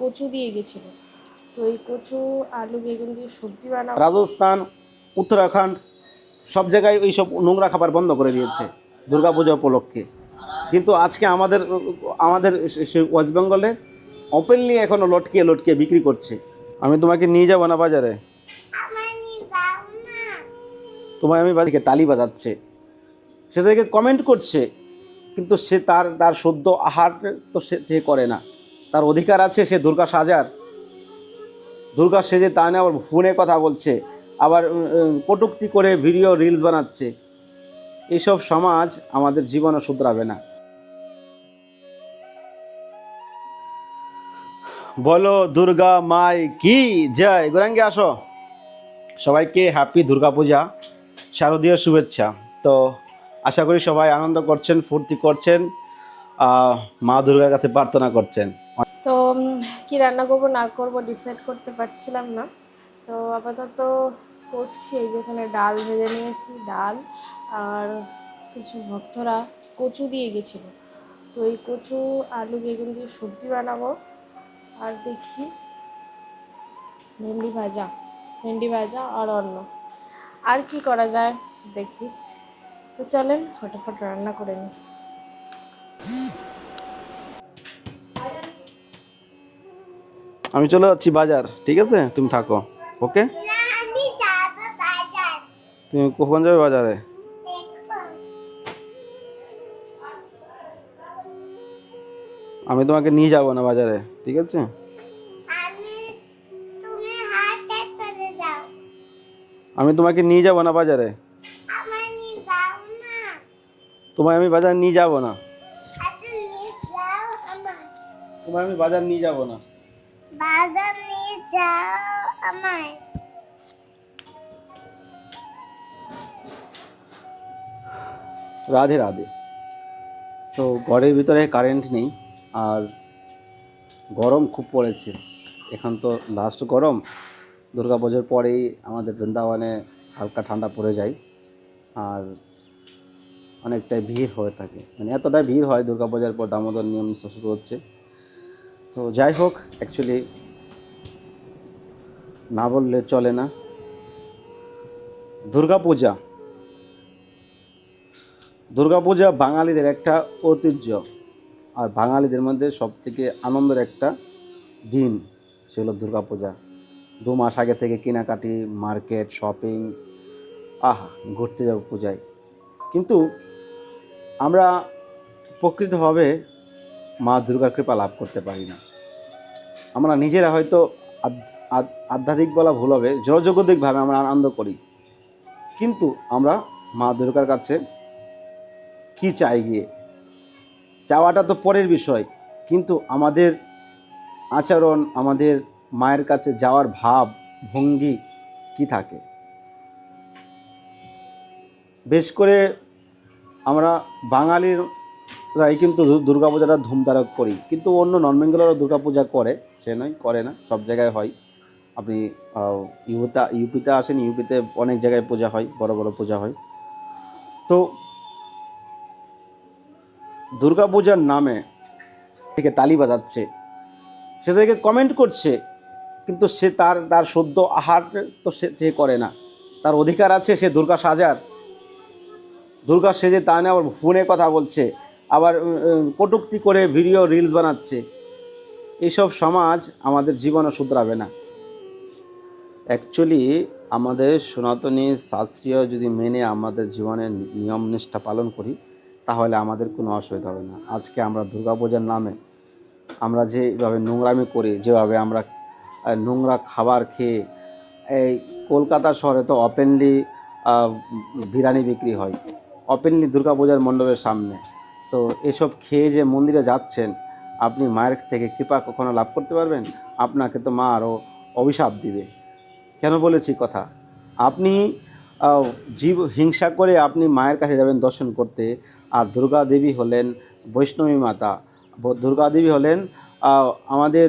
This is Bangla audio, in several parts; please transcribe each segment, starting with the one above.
কচু দিয়ে গেছিল। তো এই কচু, আলু, বেগুন দিয়ে সবজি বানাবো। রাজস্থান, উত্তরাখণ্ড, সব জায়গায় ওই সব নোংরা খাবার বন্ধ করে দিয়েছে দুর্গাপূজা উপলক্ষে। কিন্তু আজকে আমাদের আমাদের ওয়েস্ট বেঙ্গলে ওপেনলি এখনও লটকে লটকে বিক্রি করছে। আমি তোমাকে নিয়ে যাব না বাজারে? তোমায় আমি বাড়িকে তালি বাজাচ্ছে। সেটাকে কমেন্ট করছে, কিন্তু সে তার তার সদ্য আহার তো সে করে না। তার অধিকার আছে সে দুর্গা সাজার। দুর্গা সেজে তা নিয়ে আবার ফোনে কথা বলছে আবার উম, করে ভিডিও রিলস বানাচ্ছে। এইসব সমাজ আমাদের জীবনে শুধরাবে না। বলো দুর্গা মাই কি জয়? গোরাঙ্গে আসো। সবাইকে হ্যাপি দুর্গাপূজা শারদীয় শুভেচ্ছা। তো আশা করি সবাই আনন্দ করছেন ফুর্তি করছেন মা দুর্গার কাছে প্রার্থনা করছেন। কি রান্না করব, না করব ডিসাইড করতে পারছিলাম না। তো আপাতত করছি এই যেখানে ডাল ভেজে নিয়েছি, ডাল আর কিছু ভক্তরা কচু দিয়ে গেছিল। তো এই কচু, আলু, বেগুন দিয়ে সবজি বানাবো। আর দেখি ভেন্ডি ভাজা ভেন্ডি ভাজা আর অন্য আর কি করা যায় দেখি। তো চলেন, ফটাফট রান্না করে নিই। আমি চলে যাচ্ছি বাজার, ঠিক আছে? তুমি থাকো, ওকে? তুমি কখন যাবে বাজারে? আমি তোমাকে নিয়ে যাব না বাজারে, ঠিক আছে? আমি তোমাকে নিয়ে যাব না বাজারে। তোমায় আমি বাজার নিয়ে যাব না। তোমায় আমি বাজার নিয়ে যাব না। বাজার নিয়ে যাও আমায়। রাধে রাধে। তো ঘরের ভিতরে কারেন্ট নেই আর গরম খুব পড়েছে। এখন তো লাস্ট গরম। দুর্গা পুজোর পরেই আমাদের বৃন্দাবনে হালকা ঠান্ডা পড়ে যায় আর অনেকটাই ভিড় হয়ে থাকে। মানে এতটাই ভিড় হয় দুর্গা পূজার পর দামোদর নিয়ম শুরু হচ্ছে। তো যাই হোক অ্যাকচুয়ালি না বললে চলে না। দুর্গা পূজা দুর্গাপূজা বাঙালিদের একটা ঐতিহ্য, আর বাঙালিদের মধ্যে সবথেকে আনন্দের একটা দিন সেগুলো দুর্গাপূজা। দু মাস আগে থেকে কেনাকাটি, মার্কেট, শপিং, আহা, ঘুরতে যাব পূজায়। কিন্তু আমরা প্রকৃতভাবে মা দুর্গার কৃপা লাভ করতে পারি না। আমরা নিজেরা হয়তো আধ্যাত্মিক বলা ভুল হবে জড়জগতিকভাবে আমরা আনন্দ করি। কিন্তু আমরা মা দুর্গার কাছে কি চাই গিয়ে? চাওয়াটা তো পরের বিষয়, কিন্তু আমাদের আচরণ, আমাদের মায়ের কাছে যাওয়ার ভাব, ভঙ্গি কি থাকে? বেশ করে আমরা বাঙালিরাই কিন্তু দুর্গাপূজাটা ধুমধারক করি। কিন্তু অন্য নন বেঙ্গলেরও দুর্গাপূজা করে সে নয় করে না সব জায়গায় হয়। আপনি আহ, ইউপিতে আসেন ইউপিতে অনেক জায়গায় পূজা হয় বড় বড় পূজা হয়। তো দুর্গাপূজার নামে থেকে তালি বাজাচ্ছে। সেটা থেকে কমেন্ট করছে কিন্তু সে তার তার সদ্য আহার তো সে সে করে না। তার অধিকার আছে সে দুর্গা সাজার। দুর্গা সেজে তা নিয়ে আবার ফোনে কথা বলছে। আবার উম, করে ভিডিও রিলস বানাচ্ছে। এইসব সমাজ আমাদের জীবনে শুধরাবে না। অ্যাকচুয়ালি আমাদের সনাতনী শাস্ত্রীয় যদি মেনে আমাদের জীবনের নিয়ম নিষ্ঠা পালন করি তাহলে আমাদের কোনো অসুবিধা হবে না। আজকে আমরা দুর্গাপূজার নামে আমরা যেভাবে নোংরামি করি যেভাবে আমরা নোংরা খাবার খেয়ে এই কলকাতা শহরে তো ওপেনলি বিরিয়ানি বিক্রি হয়। ওপেনলি দুর্গাপূজার মণ্ডপের সামনে। তো এসব খেয়ে যে মন্দিরে যাচ্ছেন, আপনি মায়ের থেকে কৃপা কখনো লাভ করতে পারবেন? আপনাকে তো মা আরও অভিশাপ দিবে। কেন বলেছি কথা? আপনি জীব হিংসা করে আপনি মায়ের কাছে যাবেন দর্শন করতে, আর দুর্গা দেবী হলেন বৈষ্ণবী মাতা। দুর্গা দেবী হলেন আমাদের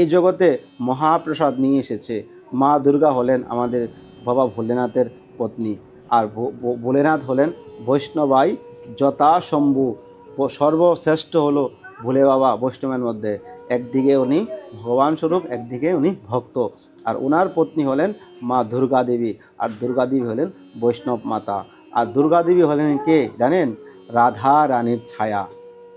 এই জগতে মহাপ্রসাদ নিয়ে এসেছে। মা দুর্গা হলেন আমাদের বাবা ভোলেনাথের পত্নী, আর ভোলেনাথ হলেন বৈষ্ণবাই যথা শম্ভু ব- সর্বশ্রেষ্ঠ হলো ভোলে বাবা বৈষ্ণবের মধ্যে। একদিকে উনি ভগবান স্বরূপ, একদিকে উনি ভক্ত। আর ওনার পত্নী হলেন মা দুর্গা দেবী আর দুর্গা দেবী হলেন বৈষ্ণব মাতা। আর দুর্গা দেবী হলেন কে জানেন? রাধা রানীর ছায়া।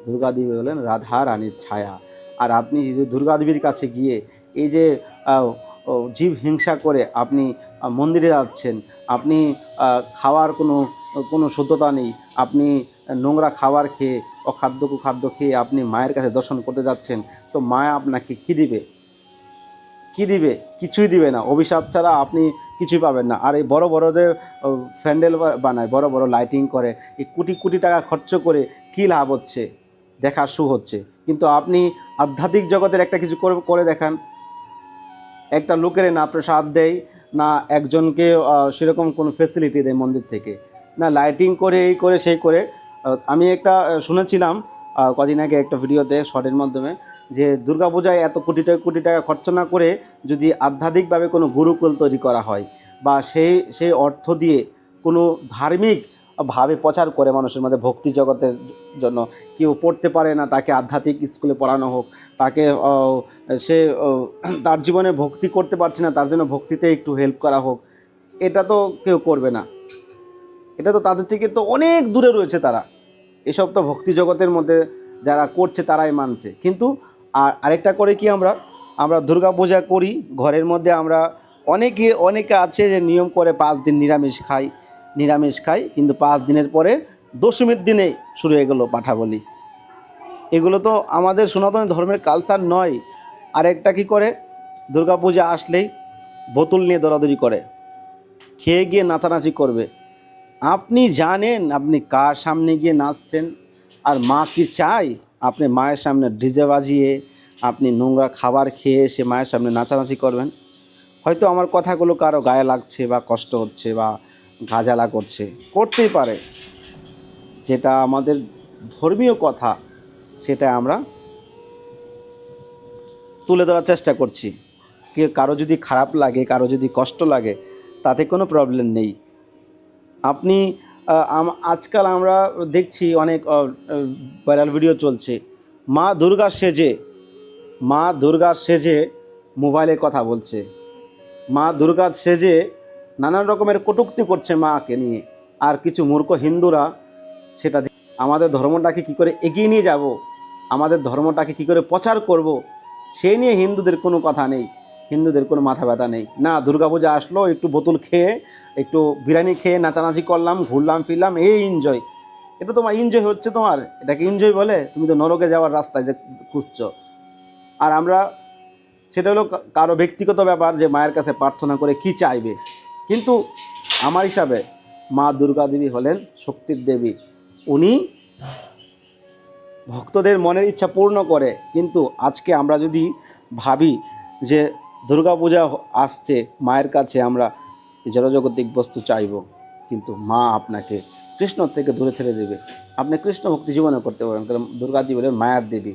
দুর্গা দেবী হলেন রাধা রানীর ছায়া। আর আপনি যদি দুর্গা দেবীর কাছে গিয়ে এই যে জীব হিংসা করে আপনি মন্দিরে যাচ্ছেন, আপনি খাওয়ার কোনো কোনো শুদ্ধতা নেই। আপনি নোংরা খাবার খেয়ে, অখাদ্য কুখাদ্য খেয়ে আপনি মায়ের কাছে দর্শন করতে যাচ্ছেন, তো মা আপনাকে কি দিবে? কি দিবে? কিছুই দিবে না। অভিশাপ ছাড়া আপনি কিছুই পাবেন না। আর এই বড় বড় যে ফ্যান্ডেল বানায়, বড় বড় লাইটিং করে, এই কোটি কোটি টাকা খরচ করে কী লাভ হচ্ছে? দেখার শু হচ্ছে। কিন্তু আপনি আধ্যাত্মিক জগতের একটা কিছু করে দেখান। একটা লোকের না প্রসাদ দেয়, না একজনকে সেরকম কোনো ফেসিলিটি দেয় মন্দির থেকে। না লাইটিং করে, এই করে, সেই করে। আমি একটা শুনেছিলাম কদিন আগে একটা ভিডিওতে শর্টের মাধ্যমে, যে দুর্গাপূজায় এত কোটি টাকা কোটি টাকা খরচ না করে যদি আধ্যাত্মিকভাবে কোনো গুরুকুল তৈরি করা হয়, বা সেই সেই অর্থ দিয়ে কোনো ধার্মিক ভাবে প্রচার করে মানুষের মধ্যে ভক্তি জগতের জন্য, কেউ পড়তে পারে না, তাকে আধ্যাত্মিক স্কুলে পড়ানো হোক, তাকে সে তার জীবনে ভক্তি করতে পারছে না, তার জন্য ভক্তিতে একটু হেল্প করা হোক, এটা তো কেউ করবে না। এটা তো তাদের থেকে তো অনেক দূরে রয়েছে তারা। এসব তো ভক্তি জগতের মধ্যে যারা করছে তারাই মানছে। কিন্তু আর আরেকটা করে কি আমরা? আমরা দুর্গা পূজা করি, ঘরের মধ্যে আমরা অনেকে অনেকে আছে যে নিয়ম করে পাঁচ দিন নিরামিষ খাই নিরামিষ খাই, কিন্তু পাঁচ দিনের পরে দশমীর দিনে শুরু হয়ে গেলো পাঠা বলি এগুলো তো আমাদের সনাতন ধর্মের কালচার নয়। আর একটা কি করে? দুর্গাপূজা আসলেই বোতল নিয়ে দৌড়াদৌড়ি করে। খেয়ে গিয়ে নাচানাচি করবে। আপনি জানেন আপনি কার সামনে গিয়ে নাচছেন? আর মা কি চাই আপনি মায়ের সামনে ডিজে বাজিয়ে আপনি নোংরা খাবার খেয়ে এসে মায়ের সামনে নাচানাচি করবেন? হয়তো আমার কথাগুলো কারও গায়ে লাগছে বা কষ্ট হচ্ছে বা গাজালা করছে। করতেই পারে। যেটা আমাদের ধর্মীয় কথা, সেটা আমরা তুলে ধরার চেষ্টা করছি। কে কারও যদি খারাপ লাগে, কারও যদি কষ্ট লাগে, তাতে কোনো প্রবলেম নেই। আপনি আজকাল আমরা দেখছি অনেক ভাইরাল ভিডিও চলছে। মা দুর্গা সেজে, মা দুর্গা সেজে মোবাইলে কথা বলছে। মা দুর্গা সেজে নানান রকমের কটূক্তি করছে মাকে নিয়ে। আর কিছু মূর্খ হিন্দুরা সেটা আমাদের ধর্মটাকে কি করে এগিয়ে নিয়ে যাব? আমাদের ধর্মটাকে কি করে প্রচার করব? সেই নিয়ে হিন্দুদের কোনো কথা নেই। হিন্দুদের কোনো মাথা ব্যথা নেই। না, দুর্গাপূজা আসলো, একটু বোতল খেয়ে, একটু বিরিয়ানি খেয়ে নাচানাচি করলাম, ঘুরলাম, ফিরলাম, এই এনজয় এটা তোমার এনজয় হচ্ছে তোমার। এটাকে এনজয় বলে তুমি তো নরকে যাওয়ার রাস্তায় যে খুঁজছো। আর আমরা, সেটা হলো কারও ব্যক্তিগত ব্যাপার যে মায়ের কাছে প্রার্থনা করে কি চাইবে। কিন্তু আমার হিসাবে মা দুর্গা দেবী হলেন শক্তির দেবী। উনি ভক্তদের মনের ইচ্ছা পূর্ণ করে। কিন্তু আজকে আমরা যদি ভাবি যে দুর্গাপূজা আসছে, মায়ের কাছে আমরা জড়জগতিক বস্তু চাইব। কিন্তু মা আপনাকে কৃষ্ণ থেকে দূরে ছেড়ে দেবে। আপনি কৃষ্ণ ভক্তি জীবনে করতে পারেন, কারণ দুর্গা দেবী মায়ার দেবী।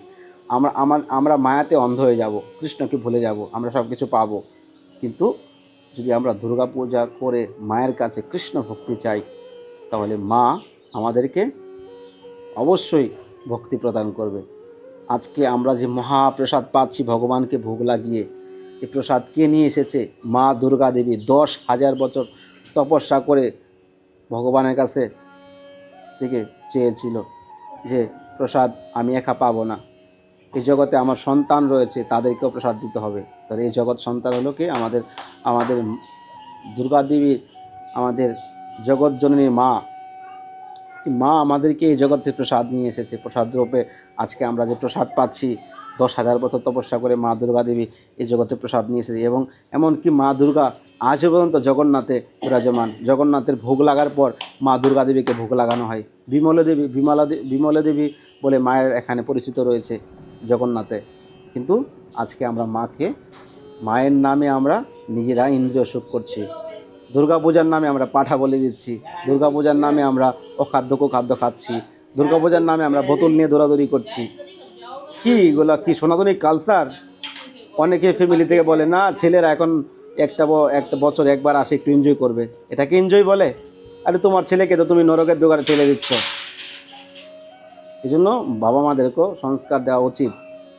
আমরা, আমার, আমরা মায়াতে অন্ধ হয়ে যাব, কৃষ্ণকে ভুলে যাব, আমরা সব কিছু পাবো। কিন্তু যদি আমরা দুর্গা পূজা করে মায়ের কাছে কৃষ্ণ ভক্তি চাই, তাহলে মা আমাদেরকে অবশ্যই ভক্তি প্রদান করবে। আজকে আমরা যে মহাপ্রসাদ পাচ্ছি ভগবানকে ভোগ লাগিয়ে এই প্রসাদ কে নিয়ে এসেছে? মা দুর্গা দেবী। দশ হাজার বছর তপস্যা করে ভগবানের কাছে থেকে চেয়েছিল যে, প্রসাদ আমি একা পাবো না। এই জগতে আমার সন্তান রয়েছে, তাদেরকেও প্রসাদ দিতে হবে। তাহলে এই জগৎ সন্তান হলো কি? আমাদের আমাদের দুর্গা দেবী, আমাদের জগৎ জননী মা। মা আমাদেরকে এই জগতে প্রসাদ নিয়ে এসেছে। প্রসাদ রূপে আজকে আমরা যে প্রসাদ পাচ্ছি দশ হাজার বছর তপস্যা করে মা দুর্গা দেবী এই জগতে প্রসাদ নিয়ে এসেছে এবং এমনকি মা দুর্গা আজ পর্যন্ত জগন্নাথে বিরাজমান। জগন্নাথের ভোগ লাগার পর মা দুর্গা দেবীকে ভোগ লাগানো হয়। বিমলা দেবী, বিমলা বিমলা দেবী বলে মায়ের এখানে পরিচিত রয়েছে জগন্নাথে। কিন্তু আজকে আমরা মাকে, মায়ের নামে আমরা নিজেরা ইন্দ্রিয় সুখ করছি। দুর্গাপূজার নামে আমরা পাঠা বলে দিচ্ছি। দুর্গাপূজার নামে আমরা অখাদ্য খাদ্য খাচ্ছি। দুর্গাপূজার নামে আমরা বোতল নিয়ে দৌড়াদৌড়ি করছি। কি? এগুলো কি সনাতনী কালচার অনেকে ফ্যামিলি থেকে বলে, না, ছেলেরা এখন একটা একটা বছর একবার আসে একটু এনজয় করবে। এটাকে এনজয় বলে? আরে, তোমার ছেলেকে তো তুমি নরকের দোকানে ঠেলে দিচ্ছ। এই জন্য বাবা মাদেরকেও সংস্কার দেওয়া উচিত।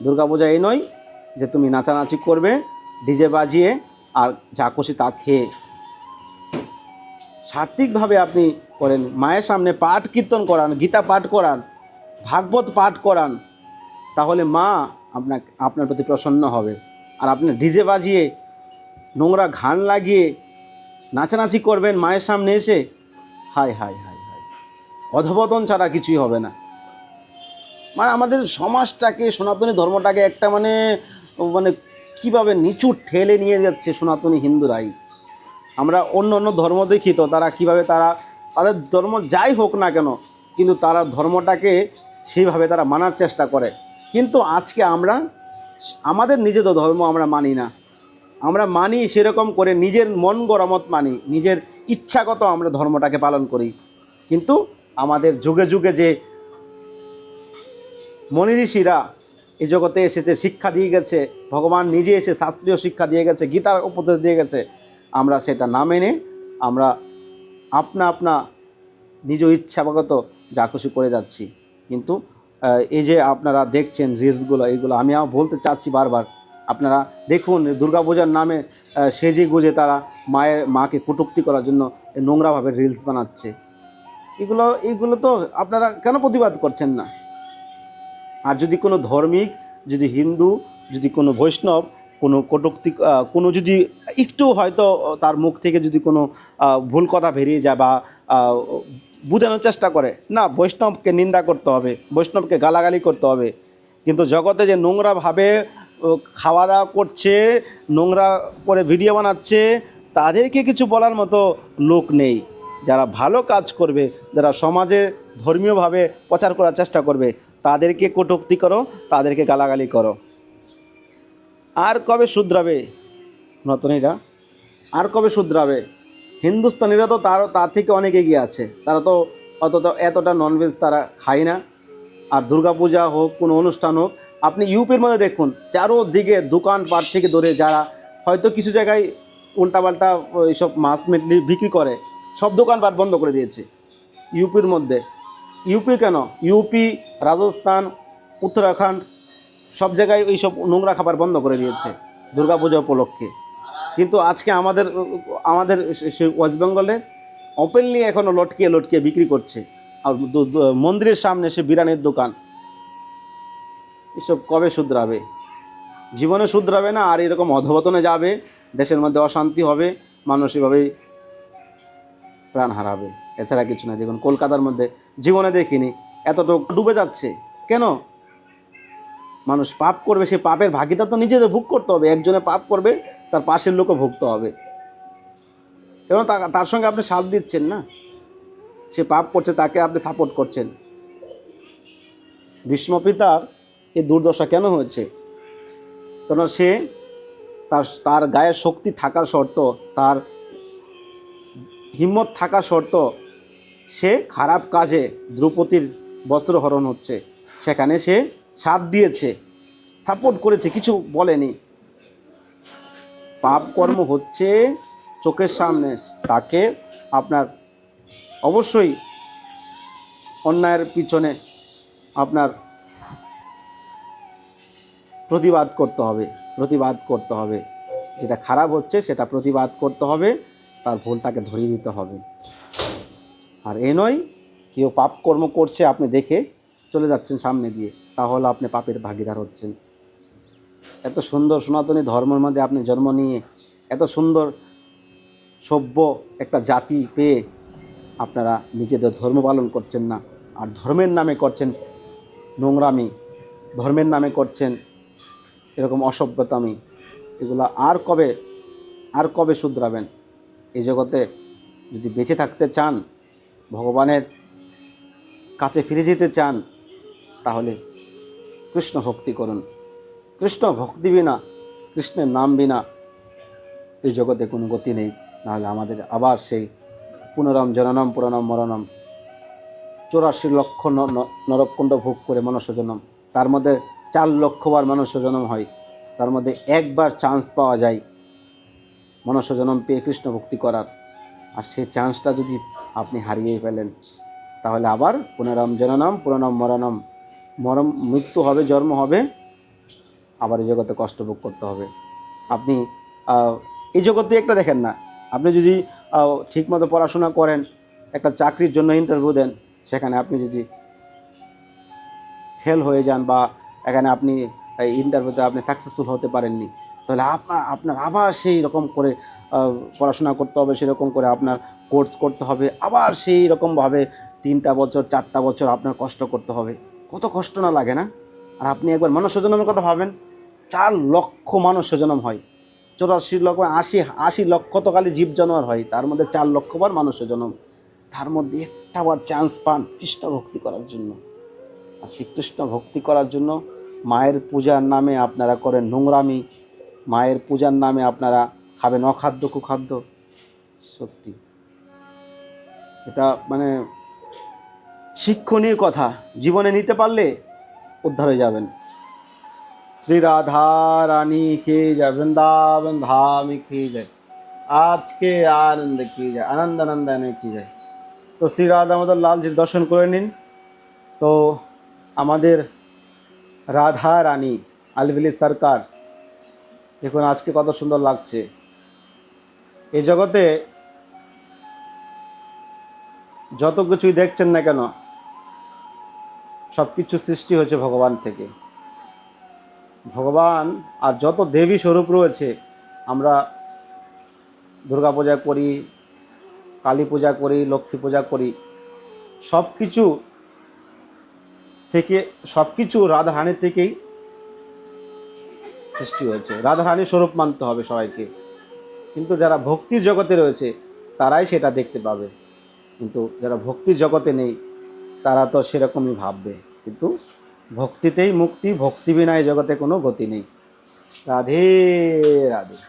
দুর্গাপূজা এই নয় যে তুমি নাচানাচি করবে, ডিজে বাজিয়ে আর যা খুশি তা খেয়ে। সার্থিকভাবে আপনি করেন, মায়ের সামনে পাঠ কীর্তন করান, গীতা পাঠ করান, ভাগবত পাঠ করান তাহলে মা আপনার আপনার প্রতি প্রসন্ন হবে। আর আপনি ডিজে বাজিয়ে, নোংরা ঘান লাগিয়ে নাচানাচি করবেন মায়ের সামনে এসে হাই হাই হাই হাই অধপতন ছাড়া কিছুই হবে না। মানে আমাদের সমাজটাকে, সনাতনী ধর্মটাকে একটা মানে মানে কীভাবে নিচু ঠেলে নিয়ে যাচ্ছে সনাতনী হিন্দুরাই। আমরা অন্য অন্য ধর্ম দেখি তো, তারা কীভাবে তারা, তাদের ধর্ম যাই হোক না কেন, কিন্তু তারা ধর্মটাকে সেইভাবে তারা মানার চেষ্টা করে। কিন্তু আজকে আমরা আমাদের নিজেদের ধর্ম আমরা মানি না। আমরা মানি সেরকম করে নিজের মন গরমত মানি, নিজের ইচ্ছাগত আমরা ধর্মটাকে পালন করি। কিন্তু আমাদের যুগে যুগে যে মনি ঋষিরা এই জগতে এসেছে, শিক্ষা দিয়ে গেছে, ভগবান নিজে এসে শাস্ত্রীয় শিক্ষা দিয়ে গেছে, গীতার উপদেশ দিয়ে গেছে, আমরা সেটা না মেনে আমরা আপনা আপনা নিজ ইচ্ছাগত যা খুশি করে যাচ্ছি। কিন্তু এই যে আপনারা দেখছেন রিলসগুলো এইগুলো আমি বলতে চাচ্ছি বারবার। আপনারা দেখুন, দুর্গাপূজার নামে সেজে গুজে তারা মায়ের, মাকে কটূক্তি করার জন্য নোংরাভাবে রিলস বানাচ্ছে। এগুলো এইগুলো তো আপনারা কেন প্রতিবাদ করছেন না? আর যদি কোনো ধর্মিক, যদি হিন্দু, যদি কোনো বৈষ্ণব, কোনো কটুক্তি কোনো যদি একটু হয়তো তার মুখ থেকে যদি কোনো ভুল কথা বেরিয়ে যায় বা বোঝানোর চেষ্টা করে, না, বৈষ্ণবকে নিন্দা করতে হবে, বৈষ্ণবকে গালাগালি করতে হবে। কিন্তু জগতে যে নোংরাভাবে খাওয়া দাওয়া করছে, নোংরা করে ভিডিও বানাচ্ছে, তাদেরকে কিছু বলার মতো লোক নেই। যারা ভালো কাজ করবে, যারা সমাজে ধর্মীয়ভাবে প্রচার করার চেষ্টা করবে, তাদেরকে কটূক্তি করো, তাদেরকে গালাগালি করো। আর কবে শুধরাবে? নতনীরা আর কবে শুধরাবে? হিন্দুস্তানিরা তো তার তার থেকে অনেক এগিয়ে আছে। তারা তো অতটা এতটা ননভেজ তারা খায় না। আর দুর্গাপূজা হোক, কোনো অনুষ্ঠান হোক, আপনি ইউপির মধ্যে দেখুন, চারোদিকে দোকানপাট থেকে ধরে যারা হয়তো কিছু জায়গায় উল্টাপাল্টা এইসব মাছ মেটলি বিক্রি করে, সব দোকানপাট বন্ধ করে দিয়েছে ইউপির মধ্যে। ইউপি কেন? ইউপি রাজস্থান, উত্তরাখণ্ড, সব জায়গায় এইসব নোংরা খাবার বন্ধ করে দিয়েছে দুর্গাপূজা উপলক্ষে। কিন্তু আজকে আমাদের আমাদের ওয়েস্ট বেঙ্গলে ওপেনলি এখনও লটকিয়ে লটকিয়ে বিক্রি করছে। আর মন্দিরের সামনে সে বিরানির দোকান। এসব কবে শুধরাবে? জীবনে শুধরাবে না, আর এরকম অধবতনে যাবে, দেশের মধ্যে অশান্তি হবে, মানুষ এভাবেই প্রাণ হারাবে। এছাড়া কিছু না, দেখুন কলকাতার মধ্যে জীবনে দেখিনি, এতটুকু ডুবে যাচ্ছে। কেন? মানুষ পাপ করবে, সে পাপের ভাগিতা তো নিজেদের ভোগ করতে হবে, একজনে পাপ করবে তার পাশের লোকও ভুগতে হবে। তা- তার সঙ্গে আপনি সাথ দিচ্ছেন না? সে পাপ করছে, তাকে আপনি সাপোর্ট করছেন। ভীষ্মপিতার এই দুর্দশা কেন হয়েছে? কেন সে তার তার গায়ের শক্তি থাকার শর্ত, তার হিম্মত থাকা শর্ত, সে খারাপ কাজে দ্রৌপদীর বস্ত্রহরণ হচ্ছে। সেখানে সে সাথ দিয়েছে সাপোর্ট করেছে, কিছু বলেনি। পাপ কর্ম হচ্ছে চোখের সামনে। তাকে আপনার অবশ্যই অন্যায়ের পিছনে আপনার প্রতিবাদ করতে হবে, প্রতিবাদ করতে হবে। যেটা খারাপ হচ্ছে সেটা প্রতিবাদ করতে হবে, তার ভুল তাকে ধরিয়ে দিতে হবে। আর এ নয়, কেউ পাপ কর্ম করছে আপনি দেখে চলে যাচ্ছেন সামনে দিয়ে, তাহলে আপনি পাপের ভাগিদার হচ্ছেন। এত সুন্দর সনাতনী ধর্মের মধ্যে আপনি জন্ম নিয়ে এত সুন্দর সভ্য একটা জাতি পেয়ে আপনারা নিজেদের ধর্ম পালন করছেন না। আর ধর্মের নামে করছেন নোংরামি, ধর্মের নামে করছেন এরকম অসভ্যতামি। এগুলো আর কবে আর কবে শুধরাবেন? এই জগতে যদি বেঁচে থাকতে চান, ভগবানের কাছে ফিরে যেতে চান, তাহলে কৃষ্ণ ভক্তি করুন। কৃষ্ণ ভক্তি বিনা, কৃষ্ণের নাম বিনা এই জগতে কোনো গতি নেই। নাহলে আমাদের আবার সেই পুনরম জননম, পুরনম মরণম চৌরাশি লক্ষ ন- ন- নরককুণ্ড ভোগ করে মনুষ্য জনম। তার মধ্যে চার লক্ষবার মনুষ্য জনম হয়। তার মধ্যে একবার চান্স পাওয়া যায় মনুষ্য জনম পেয়ে কৃষ্ণ ভক্তি করার। আর সেই চান্সটা যদি আপনি হারিয়ে ফেলেন, তাহলে আবার পুনরম জননম পুনরম মরণম মরম, মৃত্যু হবে, জন্ম হবে আবার এই জগতে কষ্ট ভোগ করতে হবে। আপনি এই জগতে একটা দেখেন না। আপনি যদি ঠিকমতো পড়াশোনা করেন, একটা চাকরির জন্য ইন্টারভিউ দেন, সেখানে আপনি যদি ফেল হয়ে যান বা এখানে আপনি ইন্টারভিউতে আপনি সাকসেসফুল হতে পারেননি, তাহলে আপনার আপনার আবার সেই রকম করে পড়াশোনা করতে হবে, সেরকম করে আপনার কোর্স করতে হবে, আবার সেই রকমভাবে তিনটা বছর, চারটা বছর আপনার কষ্ট করতে হবে। কত কষ্ট না লাগে না? আর আপনি একবার জন্মের কথা ভাবেন চার লক্ষ মনুষ্য জন্ম হয়। চৌরাশি লক্ষ, আশি আশি লক্ষ তো খালি জীব জানোয়ার হয়, তার মধ্যে চার লক্ষবার মানুষ জন্ম তার মধ্যে একটা বার চান্স পান কৃষ্ণ ভক্তি করার জন্য। আর শ্রীকৃষ্ণ ভক্তি করার জন্য মায়ের পূজার নামে আপনারা করেন নোংরামি, মায়ের পূজার নামে আপনারা খাবেন অখাদ্য, কুখাদ্য। সত্যি। এটা মানে শিক্ষণীয় কথা। জীবনে নিতে পারলে উদ্ধার হয়ে যাবেন। শ্রী রাধা রানী কে জয়, বৃন্দাবন ধামি কি জয়, আজকে আনন্দ কি যায় আনন্দ আনন্দানে কি যায় তো শ্রী রাধা আমাদের লালজির দর্শন করে নিন। তো আমাদের রাধা রানী আলবিলি সরকার, দেখুন আজকে কত সুন্দর লাগছে। এই জগতে যত কিছুই দেখছেন না কেন সব কিছু সৃষ্টি হয়েছে ভগবান থেকে। ভগবান আর যত দেবী স্বরূপ রয়েছে, আমরা দুর্গা পূজা করি, কালী পূজা করি, লক্ষ্মী পূজা করি সব কিছু থেকে সব কিছু রাধারানীর থেকেই সৃষ্টি হয়েছে। রাধারানীর স্বরূপ মানতে হবে সবাইকে। কিন্তু যারা ভক্তির জগতে রয়েছে, তারাই সেটা দেখতে পাবে। কিন্তু যারা ভক্তির জগতে নেই, তারা তো সেরকমই ভাববে। কিন্তু ভক্তিতেই মুক্তি ভক্তি বিনায় জগতে কোনো গতি নেই। রাধে রাধে।